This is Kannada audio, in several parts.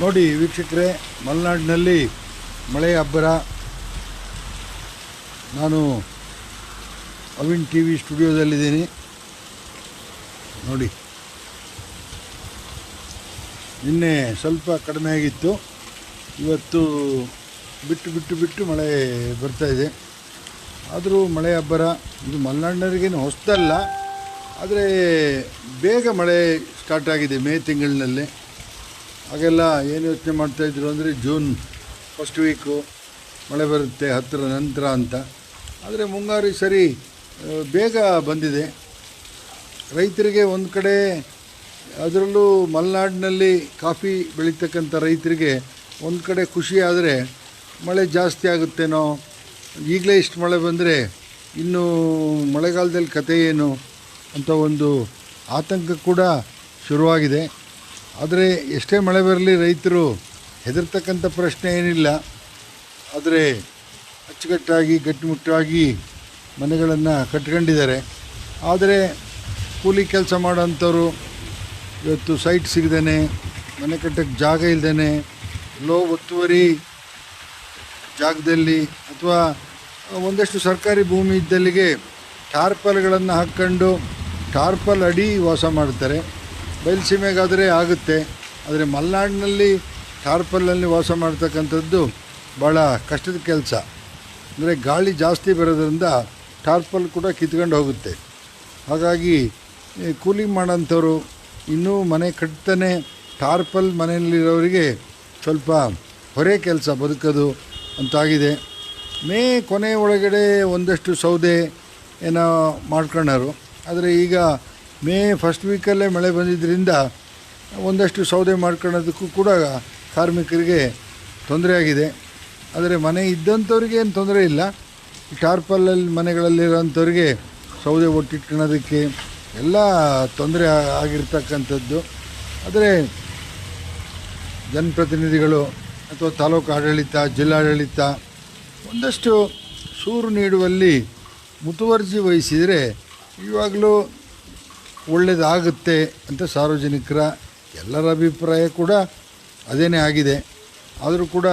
ನೋಡಿ ವೀಕ್ಷಕರೇ, ಮಲೆನಾಡಿನಲ್ಲಿ ಮಳೆ ಅಬ್ಬರ. ನಾನು ಅವಿನ್ ಟಿ ವಿ ಸ್ಟುಡಿಯೋದಲ್ಲಿದ್ದೀನಿ. ನೋಡಿ. ನಿನ್ನೆ ಸ್ವಲ್ಪ ಕಡಿಮೆ ಆಗಿತ್ತು. ಇವತ್ತು ಬಿಟ್ಟು ಬಿಟ್ಟು ಬಿಟ್ಟು ಮಳೆ ಬರ್ತಾ ಇದೆ. ಆದರೂ ಮಳೆ ಅಬ್ಬರ. ಇದು ಮಲೆನಾಡಿನವರಿಗೇನು ಹೊಸದಲ್ಲ ಆದರೆ ಬೇಗ ಮಳೆ ಸ್ಟಾರ್ಟ್ ಆಗಿದೆ ಮೇ ತಿಂಗಳಿನಲ್ಲಿ. ಹಾಗೆಲ್ಲ ಏನು ಯೋಚನೆ ಮಾಡ್ತಾಯಿದ್ರು ಅಂದರೆ ಜೂನ್ ಫಸ್ಟ್ ವೀಕು ಮಳೆ ಬರುತ್ತೆ ಹತ್ತಿರ ನಂತರ ಅಂತ. ಆದರೆ ಮುಂಗಾರು ಸರಿ ಬೇಗ ಬಂದಿದೆ. ರೈತರಿಗೆ ಒಂದು ಕಡೆ ಅದರಲ್ಲೂ ಮಲೆನಾಡಿನಲ್ಲಿ ಕಾಫಿ ಬೆಳೀತಕ್ಕಂಥ ರೈತರಿಗೆ ಒಂದು ಕಡೆ ಖುಷಿ ಆದರೆ ಮಳೆ ಜಾಸ್ತಿ ಆಗುತ್ತೇನೋ, ಈಗಲೇ ಇಷ್ಟು ಮಳೆ ಬಂದರೆ ಇನ್ನು ಮಳೆಗಾಲದಲ್ಲಿ ಕತೆ ಏನು ಅಂತ ಒಂದು ಆತಂಕ ಕೂಡ ಶುರುವಾಗಿದೆ. ಆದರೆ ಎಷ್ಟೇ ಮಳೆ ಬರಲಿ ರೈತರು ಹೆದರ್ತಕ್ಕಂಥ ಪ್ರಶ್ನೆ ಏನಿಲ್ಲ. ಆದರೆ ಅಚ್ಚುಕಟ್ಟಾಗಿ, ಗಟ್ಟಿಮುಟ್ಟಾಗಿ ಮನೆಗಳನ್ನು ಕಟ್ಕೊಂಡಿದ್ದಾರೆ. ಆದರೆ ಕೂಲಿ ಕೆಲಸ ಮಾಡೋಂಥವ್ರು ಇವತ್ತು ಸೈಟ್ ಸಿಗದೇನೆ, ಮನೆ ಕಟ್ಟಕ್ಕೆ ಜಾಗ ಇಲ್ಲದೇನೆ ಲೋ ಒತ್ತುವರಿ ಜಾಗದಲ್ಲಿ ಅಥವಾ ಒಂದಷ್ಟು ಸರ್ಕಾರಿ ಭೂಮಿ ಇದ್ದಲ್ಲಿಗೆ ಟಾರ್ಪಲ್ಗಳನ್ನು ಹಾಕ್ಕೊಂಡು ಟಾರ್ಪಲ್ ಅಡಿ ವಾಸ ಮಾಡ್ತಾರೆ. ಬಯಲುಸೀಮೆಗಾದರೆ ಆಗುತ್ತೆ. ಆದರೆ ಮಲೆನಾಡಿನಲ್ಲಿ ಟಾರ್ಪಲ್ನಲ್ಲಿ ವಾಸ ಮಾಡ್ತಕ್ಕಂಥದ್ದು ಭಾಳ ಕಷ್ಟದ ಕೆಲಸ. ಅಂದರೆ ಗಾಳಿ ಜಾಸ್ತಿ ಬರೋದ್ರಿಂದ ಟಾರ್ಪಲ್ ಕೂಡ ಕಿತ್ಕೊಂಡು ಹೋಗುತ್ತೆ. ಹಾಗಾಗಿ ಕೂಲಿಂಗ್ ಕೂಲಿ ಮಾಡೋಂಥವ್ರು ಇನ್ನೂ ಮನೆ ಕಟ್ತಾನೆ ಟಾರ್ಪಲ್ ಮನೆಯಲ್ಲಿರೋರಿಗೆ ಸ್ವಲ್ಪ ಹೊರೆ ಕೆಲಸ ಬದುಕೋದು ಅಂತಾಗಿದೆ. ಮೇ ಕೊನೆ ಒಳಗಡೆ ಒಂದಷ್ಟು ಸೌದೆ ಏನೋ ಮಾಡ್ಕೊಂಡರು. ಆದರೆ ಈಗ ಮೇ ಫಸ್ಟ್ ವೀಕಲ್ಲೇ ಮಳೆ ಬಂದಿದ್ದರಿಂದ ಒಂದಷ್ಟು ಸೌದೆ ಮಾಡ್ಕೊಳ್ಳೋದಕ್ಕೂ ಕೂಡ ಕಾರ್ಮಿಕರಿಗೆ ತೊಂದರೆ ಆಗಿದೆ. ಆದರೆ ಮನೆ ಇದ್ದಂಥವ್ರಿಗೆ ಏನು ತೊಂದರೆ ಇಲ್ಲ. ಟಾರ್ಪಲ್ಲಲ್ಲಿ ಮನೆಗಳಲ್ಲಿರೋಂಥವ್ರಿಗೆ ಸೌದೆ ಒಟ್ಟಿಟ್ಕೊಳ್ಳೋದಕ್ಕೆ ಎಲ್ಲ ತೊಂದರೆ ಆಗಿರ್ತಕ್ಕಂಥದ್ದು. ಆದರೆ ಜನಪ್ರತಿನಿಧಿಗಳು ಅಥವಾ ತಾಲೂಕು ಆಡಳಿತ, ಜಿಲ್ಲಾಡಳಿತ ಒಂದಷ್ಟು ಸೂರು ನೀಡುವಲ್ಲಿ ಮುತುವರ್ಜಿ ವಹಿಸಿದರೆ ಇವಾಗಲೂ ಒಳ್ಳೆಯದಾಗುತ್ತೆ ಅಂತ ಸಾರ್ವಜನಿಕರ ಎಲ್ಲರ ಅಭಿಪ್ರಾಯ ಕೂಡ ಅದೇನೇ ಆಗಿದೆ. ಆದರೂ ಕೂಡ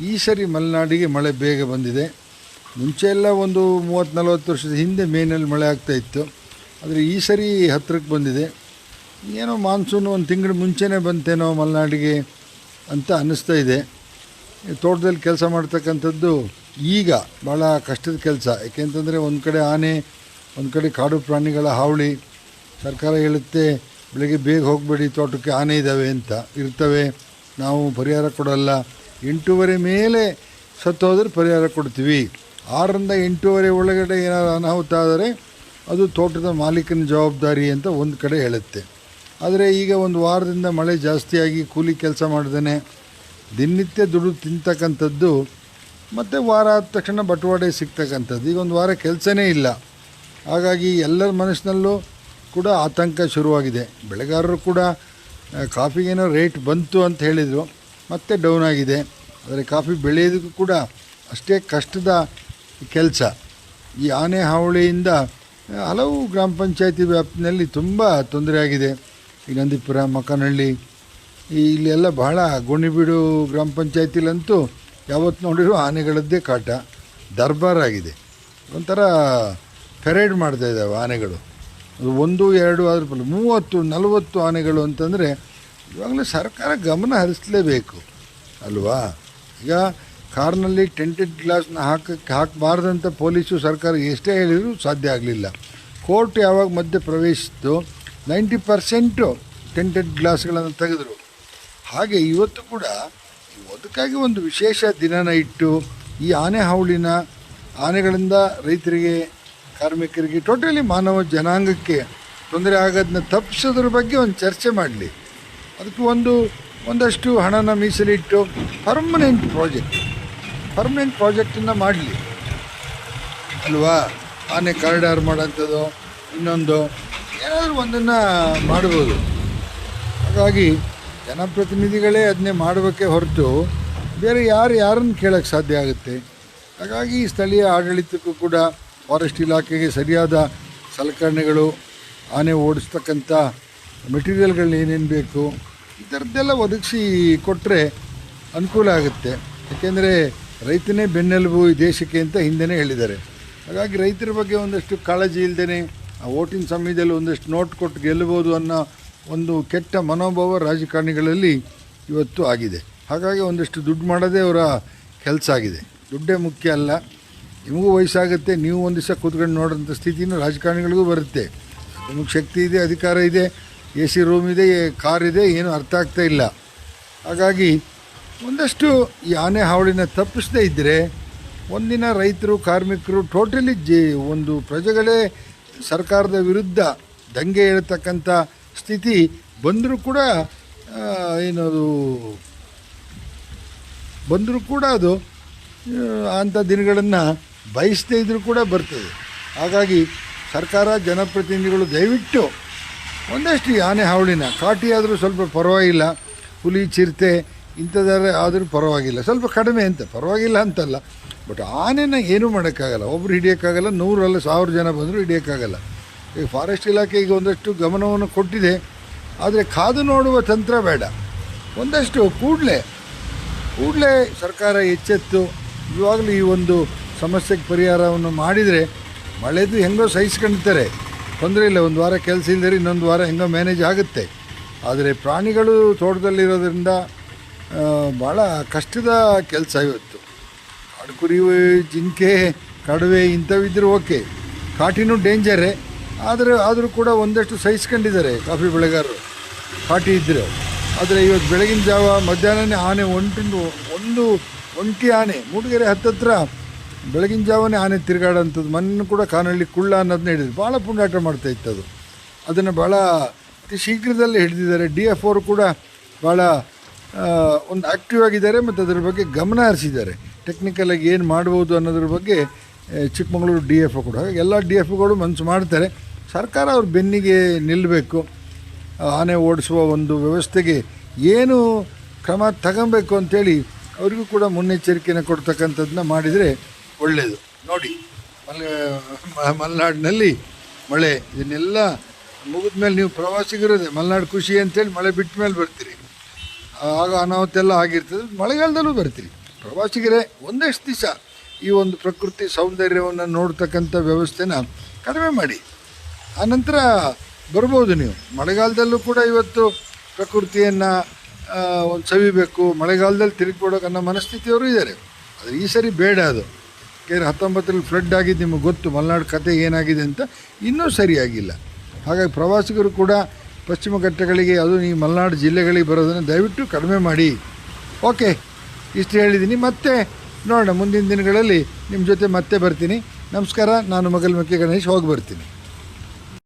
ಈ ಸರಿ ಮಲೆನಾಡಿಗೆ ಮಳೆ ಬೇಗ ಬಂದಿದೆ. ಮುಂಚೆ ಎಲ್ಲ ಒಂದು ಮೂವತ್ತು, ನಲವತ್ತು ವರ್ಷದ ಹಿಂದೆ ಮೇನಲ್ಲಿ ಮಳೆ ಆಗ್ತಾ ಇತ್ತು. ಆದರೆ ಈ ಸರಿ ಹತ್ತಿರಕ್ಕೆ ಬಂದಿದೆ. ಏನೋ ಮಾನ್ಸೂನ್ ಒಂದು ತಿಂಗಳು ಮುಂಚೆನೇ ಬಂತೇನೋ ಮಲೆನಾಡಿಗೆ ಅಂತ ಅನ್ನಿಸ್ತಾ ಇದೆ. ತೋಟದಲ್ಲಿ ಕೆಲಸ ಮಾಡ್ತಕ್ಕಂಥದ್ದು ಈಗ ಭಾಳ ಕಷ್ಟದ ಕೆಲಸ. ಯಾಕೆಂತಂದರೆ ಒಂದು ಕಡೆ ಆನೆ, ಒಂದು ಕಡೆ ಕಾಡು ಪ್ರಾಣಿಗಳ ಹಾವಳಿ ಸರ್ಕಾರ ಹೇಳುತ್ತೆ, ಬೆಳಗ್ಗೆ ಬೇಗ ಹೋಗಬೇಡಿ, ತೋಟಕ್ಕೆ ಆನೆ ಇದ್ದಾವೆ ಅಂತ. ಇರ್ತವೆ, ನಾವು ಪರಿಹಾರ ಕೊಡಲ್ಲ. ಎಂಟೂವರೆ ಮೇಲೆ ಸತ್ತೋದ್ರೆ ಪರಿಹಾರ ಕೊಡ್ತೀವಿ. ಆರರಿಂದ ಎಂಟೂವರೆ ಒಳಗಡೆ ಏನಾದರೂ ಅನಾಹುತ ಆದರೆ ಅದು ತೋಟದ ಮಾಲೀಕನ ಜವಾಬ್ದಾರಿ ಅಂತ ಒಂದು ಕಡೆ ಹೇಳುತ್ತೆ. ಆದರೆ ಈಗ ಒಂದು ವಾರದಿಂದ ಮಳೆ ಜಾಸ್ತಿಯಾಗಿ ಕೂಲಿ ಕೆಲಸ ಮಾಡ್ದೇ ದಿನನಿತ್ಯ ದುಡ್ಡು ತಿಂತಕ್ಕಂಥದ್ದು, ಮತ್ತು ವಾರ ಆದ ತಕ್ಷಣ ಬಟವಾಡೆ ಸಿಗ್ತಕ್ಕಂಥದ್ದು. ಈಗ ಒಂದು ವಾರ ಕೆಲಸನೇ ಇಲ್ಲ. ಹಾಗಾಗಿ ಎಲ್ಲರ ಮನಸ್ಸಿನಲ್ಲೂ ಕೂಡ ಆತಂಕ ಶುರುವಾಗಿದೆ. ಬೆಳೆಗಾರರು ಕೂಡ ಕಾಫಿಗೇನೋ ರೇಟ್ ಬಂತು ಅಂತ ಹೇಳಿದರು, ಮತ್ತೆ ಡೌನ್ ಆಗಿದೆ. ಆದರೆ ಕಾಫಿ ಬೆಳೆಯೋದಕ್ಕೂ ಕೂಡ ಅಷ್ಟೇ ಕಷ್ಟದ ಕೆಲಸ. ಈ ಆನೆ ಹಾವಳಿಯಿಂದ ಹಲವು ಗ್ರಾಮ ಪಂಚಾಯತಿ ವ್ಯಾಪ್ತಿನಲ್ಲಿ ತುಂಬ ತೊಂದರೆ ಆಗಿದೆ. ಈ ನಂದಿಪುರ ಮಕನಹಳ್ಳಿ ಈ ಇಲ್ಲೆಲ್ಲ ಬಹಳ ಗೋಣಿಬೀಡು ಗ್ರಾಮ ಪಂಚಾಯತಿಲಂತೂ ಯಾವತ್ತು ನೋಡಿರೋ ಆನೆಗಳದ್ದೇ ಕಾಟ. ದರ್ಬಾರ್ ಆಗಿದೆ. ಒಂಥರ ಪೆರೇಡ್ ಮಾಡ್ತಾ ಇದ್ದಾವೆ ಆನೆಗಳು. ಒಂದು, ಎರಡು ಫಲ ಮೂವತ್ತು, ನಲವತ್ತು ಆನೆಗಳು ಅಂತಂದರೆ ಇವಾಗಲೂ ಸರ್ಕಾರ ಗಮನ ಹರಿಸಲೇಬೇಕು, ಅಲ್ವಾ? ಈಗ ಕಾರ್ನಲ್ಲಿ ಟೆಂಟೆಡ್ ಗ್ಲಾಸ್ನ ಹಾಕಕ್ಕೆ ಹಾಕಬಾರ್ದಂತ ಪೊಲೀಸು ಸರ್ಕಾರ ಎಷ್ಟೇ ಹೇಳಿದರೂ ಸಾಧ್ಯ ಆಗಲಿಲ್ಲ. ಕೋರ್ಟ್ ಯಾವಾಗ ಮಧ್ಯ ಪ್ರವೇಶಿಸಿತು ನೈಂಟಿ ಪರ್ಸೆಂಟು ಟೆಂಟೆಡ್ ಗ್ಲಾಸ್ಗಳನ್ನು ತೆಗೆದರು. ಹಾಗೆ ಇವತ್ತು ಕೂಡ ಅದಕ್ಕಾಗಿ ಒಂದು ವಿಶೇಷ ದಿನನ ಇಟ್ಟು ಈ ಆನೆ ಹಾವಳಿನ ಆನೆಗಳಿಂದ ರೈತರಿಗೆ ಕಾರ್ಮಿಕರಿಗೆ ಟೋಟಲಿ ಮಾನವ ಜನಾಂಗಕ್ಕೆ ತೊಂದರೆ ಆಗೋದನ್ನ ತಪ್ಪಿಸೋದ್ರ ಬಗ್ಗೆ ಒಂದು ಚರ್ಚೆ ಮಾಡಲಿ. ಅದಕ್ಕೆ ಒಂದು, ಒಂದಷ್ಟು ಹಣನ ಮೀಸಲಿಟ್ಟು ಪರ್ಮನೆಂಟ್ ಪ್ರಾಜೆಕ್ಟ್ ಪರ್ಮನೆಂಟ್ ಪ್ರಾಜೆಕ್ಟನ್ನು ಮಾಡಲಿ. ಅಲ್ವಾ? ಆನೆ ಕಾರಿಡಾರ್ ಮಾಡೋಂಥದ್ದು ಇನ್ನೊಂದು, ಏನಾದರೂ ಒಂದನ್ನು ಮಾಡ್ಬೋದು. ಹಾಗಾಗಿ ಜನಪ್ರತಿನಿಧಿಗಳೇ ಅದನ್ನೇ ಮಾಡಬೇಕೇ ಹೊರತು ಬೇರೆ ಯಾರು ಯಾರನ್ನು ಕೇಳೋಕ್ಕೆ ಸಾಧ್ಯ ಆಗುತ್ತೆ? ಹಾಗಾಗಿ ಸ್ಥಳೀಯ ಆಡಳಿತಕ್ಕೂ ಕೂಡ ಫಾರೆಸ್ಟ್ ಇಲಾಖೆಗೆ ಸರಿಯಾದ ಸಲಕರಣೆಗಳು, ಆನೆ ಓಡಿಸ್ತಕ್ಕಂಥ ಮೆಟೀರಿಯಲ್ಗಳು ಏನೇನು ಬೇಕು, ಈ ಥರದ್ದೆಲ್ಲ ಒದಗಿಸಿ ಕೊಟ್ಟರೆ ಅನುಕೂಲ ಆಗುತ್ತೆ. ಯಾಕೆಂದರೆ ರೈತನೇ ಬೆನ್ನೆಲುಬು ಈ ದೇಶಕ್ಕೆ ಅಂತ ಹಿಂದೆನೇ ಹೇಳಿದ್ದಾರೆ. ಹಾಗಾಗಿ ರೈತರ ಬಗ್ಗೆ ಒಂದಷ್ಟು ಕಾಳಜಿ ಇಲ್ಲದೇ ಆ ಓಟಿನ ಸಮಯದಲ್ಲಿ ಒಂದಷ್ಟು ನೋಟ್ ಕೊಟ್ಟು ಗೆಲ್ಲಬೋದು ಅನ್ನೋ ಒಂದು ಕೆಟ್ಟ ಮನೋಭಾವ ರಾಜಕಾರಣಿಗಳಲ್ಲಿ ಇವತ್ತು ಆಗಿದೆ. ಹಾಗಾಗಿ ಒಂದಷ್ಟು ದುಡ್ಡು ಮಾಡೋದೇ ಅವರ ಕೆಲಸ ಆಗಿದೆ. ದುಡ್ಡೇ ಮುಖ್ಯ ಅಲ್ಲ. ನಿಮಗೂ ವಯಸ್ಸಾಗುತ್ತೆ, ನೀವು ಒಂದು ದಿವಸ ಕೂತ್ಕೊಂಡು ನೋಡೋಂಥ ಸ್ಥಿತಿನೂ ರಾಜಕಾರಣಿಗಳಿಗೂ ಬರುತ್ತೆ. ನಿಮಗೆ ಶಕ್ತಿ ಇದೆ, ಅಧಿಕಾರ ಇದೆ, ಎ ಸಿ ರೂಮ್ ಇದೆ, ಕಾರ್ ಇದೆ, ಏನೂ ಅರ್ಥ ಆಗ್ತಾ ಇಲ್ಲ. ಹಾಗಾಗಿ ಒಂದಷ್ಟು ಈ ಆನೆ ಹಾವಳಿನ ತಪ್ಪಿಸದೇ ಇದ್ದರೆ ಒಂದಿನ ರೈತರು, ಕಾರ್ಮಿಕರು ಟೋಟಲಿ ಜಿ ಒಂದು ಪ್ರಜೆಗಳೇ ಸರ್ಕಾರದ ವಿರುದ್ಧ ದಂಗೆ ಹೇಳ್ತಕ್ಕಂಥ ಸ್ಥಿತಿ ಬಂದರೂ ಕೂಡ ಏನದು, ಬಂದರೂ ಕೂಡ ಅದು ಅಂಥ ದಿನಗಳನ್ನು ಬಯಸದೇ ಇದ್ದರೂ ಕೂಡ ಬರ್ತದೆ. ಹಾಗಾಗಿ ಸರ್ಕಾರ, ಜನಪ್ರತಿನಿಧಿಗಳು ದಯವಿಟ್ಟು ಒಂದಷ್ಟು ಆನೆ ಹಾವಳಿನ, ಕಾಟಿ ಆದರೂ ಸ್ವಲ್ಪ ಪರವಾಗಿಲ್ಲ, ಹುಲಿ, ಚಿರತೆ ಇಂಥದ್ದಾದ್ರೆ ಆದರೂ ಪರವಾಗಿಲ್ಲ. ಸ್ವಲ್ಪ ಕಡಿಮೆ ಅಂತ, ಪರವಾಗಿಲ್ಲ ಅಂತಲ್ಲ. ಬಟ್ ಆನೆನ ಏನೂ ಮಾಡೋಕ್ಕಾಗಲ್ಲ. ಒಬ್ಬರು ಹಿಡಿಯೋಕ್ಕಾಗಲ್ಲ, ನೂರಲ್ಲ ಸಾವಿರ ಜನ ಬಂದರೂ ಹಿಡಿಯೋಕ್ಕಾಗಲ್ಲ. ಈಗ ಫಾರೆಸ್ಟ್ ಇಲಾಖೆ ಈಗ ಒಂದಷ್ಟು ಗಮನವನ್ನು ಕೊಟ್ಟಿದೆ. ಆದರೆ ಕಾದು ನೋಡುವ ತಂತ್ರ ಬೇಡ. ಒಂದಷ್ಟು ಕೂಡಲೇ ಕೂಡಲೇ ಸರ್ಕಾರ ಎಚ್ಚೆತ್ತು. ಇವಾಗಲೂ ಈ ಒಂದು ಸಮಸ್ಯೆಗೆ ಪರಿಹಾರವನ್ನು ಮಾಡಿದರೆ ಮಳೆದು ಹೆಂಗೋ ಸಹಿಸ್ಕೊಂಡಿರ್ತಾರೆ. ತೊಂದರೆ ಇಲ್ಲ, ಒಂದು ವಾರ ಕೆಲಸ ಇಲ್ಲದೆ ಇನ್ನೊಂದು ವಾರ ಹೆಂಗೋ ಮ್ಯಾನೇಜ್ ಆಗುತ್ತೆ. ಆದರೆ ಪ್ರಾಣಿಗಳು ತೋಟದಲ್ಲಿರೋದ್ರಿಂದ ಭಾಳ ಕಷ್ಟದ ಕೆಲಸ ಇವತ್ತು. ಕುರಿ ಜಿಂಕೆ, ಕಡವೆ ಇಂಥವಿದ್ದರೆ ಓಕೆ ಕಾಟಿನೂ ಡೇಂಜರೇ ಆದರೆ, ಆದರೂ ಕೂಡ ಒಂದಷ್ಟು ಸಹಿಸ್ಕೊಂಡಿದ್ದಾರೆ ಕಾಫಿ ಬೆಳೆಗಾರರು. ಕಾಟಿ ಇದ್ದರೆ ಆದರೆ ಇವತ್ತು ಬೆಳಗಿನ ಜಾವ ಮಧ್ಯಾಹ್ನನೇ ಆನೆ ಒಂಟು ಒಂದು ಒಂಟಿ ಆನೆ, ಮೂಡಿಗೆರೆ ಹತ್ತತ್ರ ಬೆಳಗಿನ ಜಾವನೇ ಆನೆ ತಿರುಗಾಡೋಂಥದ್ದು, ಮಣ್ಣು ಕೂಡ ಕಾನಳ್ಳಿ ಕುಳ್ಳ ಅನ್ನೋದನ್ನ ಹಿಡಿದ್ರು ಭಾಳ ಪುಂಡಾಟ ಮಾಡ್ತಾ ಇತ್ತು ಅದು ಅದನ್ನು ಭಾಳ ಅತಿ ಶೀಘ್ರದಲ್ಲೇ ಹಿಡಿದಿದ್ದಾರೆ. ಡಿ ಎಫ್ ಅವರು ಕೂಡ ಭಾಳ ಒಂದು ಆ್ಯಕ್ಟಿವ್ ಆಗಿದ್ದಾರೆ ಮತ್ತು ಅದರ ಬಗ್ಗೆ ಗಮನ ಹರಿಸಿದ್ದಾರೆ. ಟೆಕ್ನಿಕಲಾಗಿ ಏನು ಮಾಡ್ಬೋದು ಅನ್ನೋದ್ರ ಬಗ್ಗೆ ಚಿಕ್ಕಮಗಳೂರು ಡಿ ಎಫ್ ಕೂಡ. ಹಾಗಾಗಿ ಎಲ್ಲ ಡಿ ಎಫ್ ಒಗಳು ಮನಸ್ಸು ಮಾಡ್ತಾರೆ. ಸರ್ಕಾರ ಅವ್ರ ಬೆನ್ನಿಗೆ ನಿಲ್ಲಬೇಕು ಆನೆ ಓಡಿಸುವ ಒಂದು ವ್ಯವಸ್ಥೆಗೆ ಏನು ಕ್ರಮ ತಗೊಬೇಕು ಅಂಥೇಳಿ ಅವರಿಗೂ ಕೂಡ ಮುನ್ನೆಚ್ಚರಿಕೆಯನ್ನು ಕೊಡ್ತಕ್ಕಂಥದ್ದನ್ನ ಮಾಡಿದರೆ ಒಳ್ಳೆಯದು ನೋಡಿ ಮಲೆ ಮಲೆನಾಡಿನಲ್ಲಿ ಮಳೆ, ಇದನ್ನೆಲ್ಲ ಮುಗಿದ ಮೇಲೆ ನೀವು ಪ್ರವಾಸಿಗರದೆ, ಮಲೆನಾಡು ಖುಷಿ ಅಂತೇಳಿ ಮಳೆ ಬಿಟ್ಟ ಮೇಲೆ ಬರ್ತೀರಿ. ಆಗ ಅನಾಹುತ ಎಲ್ಲ ಆಗಿರ್ತದೆ, ಮಳೆಗಾಲದಲ್ಲೂ ಬರ್ತೀರಿ. ಪ್ರವಾಸಿಗರೇ, ಒಂದಷ್ಟು ದಿವಸ ಈ ಒಂದು ಪ್ರಕೃತಿ ಸೌಂದರ್ಯವನ್ನು ನೋಡ್ತಕ್ಕಂಥ ವ್ಯವಸ್ಥೆನ ಕಡಿಮೆ ಮಾಡಿ. ಆನಂತರ ಬರ್ಬೋದು ನೀವು. ಮಳೆಗಾಲದಲ್ಲೂ ಕೂಡ ಇವತ್ತು ಪ್ರಕೃತಿಯನ್ನು ಒಂದು ಸವಿಬೇಕು. ಮಳೆಗಾಲದಲ್ಲಿ ತಿರುಗಿಬಿಡೋಕೆ ಅನ್ನೋ ಮನಸ್ಥಿತಿಯವರು ಇದ್ದಾರೆ. ಆದರೆ ಈ ಸರಿ ಬೇಡ ಅದು. ಯಾಕೆಂದರೆ ಹತ್ತೊಂಬತ್ತರಲ್ಲಿ ಫ್ಲಡ್ ಆಗಿದ್ದು ನಿಮಗೆ ಗೊತ್ತು, ಮಲೆನಾಡು ಕತೆ ಏನಾಗಿದೆ ಅಂತ ಇನ್ನೂ ಸರಿಯಾಗಿಲ್ಲ. ಹಾಗಾಗಿ ಪ್ರವಾಸಿಗರು ಕೂಡ ಪಶ್ಚಿಮ ಘಟ್ಟಗಳಿಗೆ, ಅದು ಈ ಮಲೆನಾಡು ಜಿಲ್ಲೆಗಳಿಗೆ ಬರೋದನ್ನು ದಯವಿಟ್ಟು ಕಡಿಮೆ ಮಾಡಿ. ಓಕೆ, ಇಷ್ಟು ಹೇಳಿದ್ದೀನಿ ಮತ್ತೆ ನೋಡೋಣ, ಮುಂದಿನ ದಿನಗಳಲ್ಲಿ ನಿಮ್ಮ ಜೊತೆ ಮತ್ತೆ ಬರ್ತೀನಿ. ನಮಸ್ಕಾರ, ನಾನು ಮಗಲ್ ಮಕ್ಕಿ ಗಣೇಶ್, ಹೋಗಿ ಬರ್ತೀನಿ.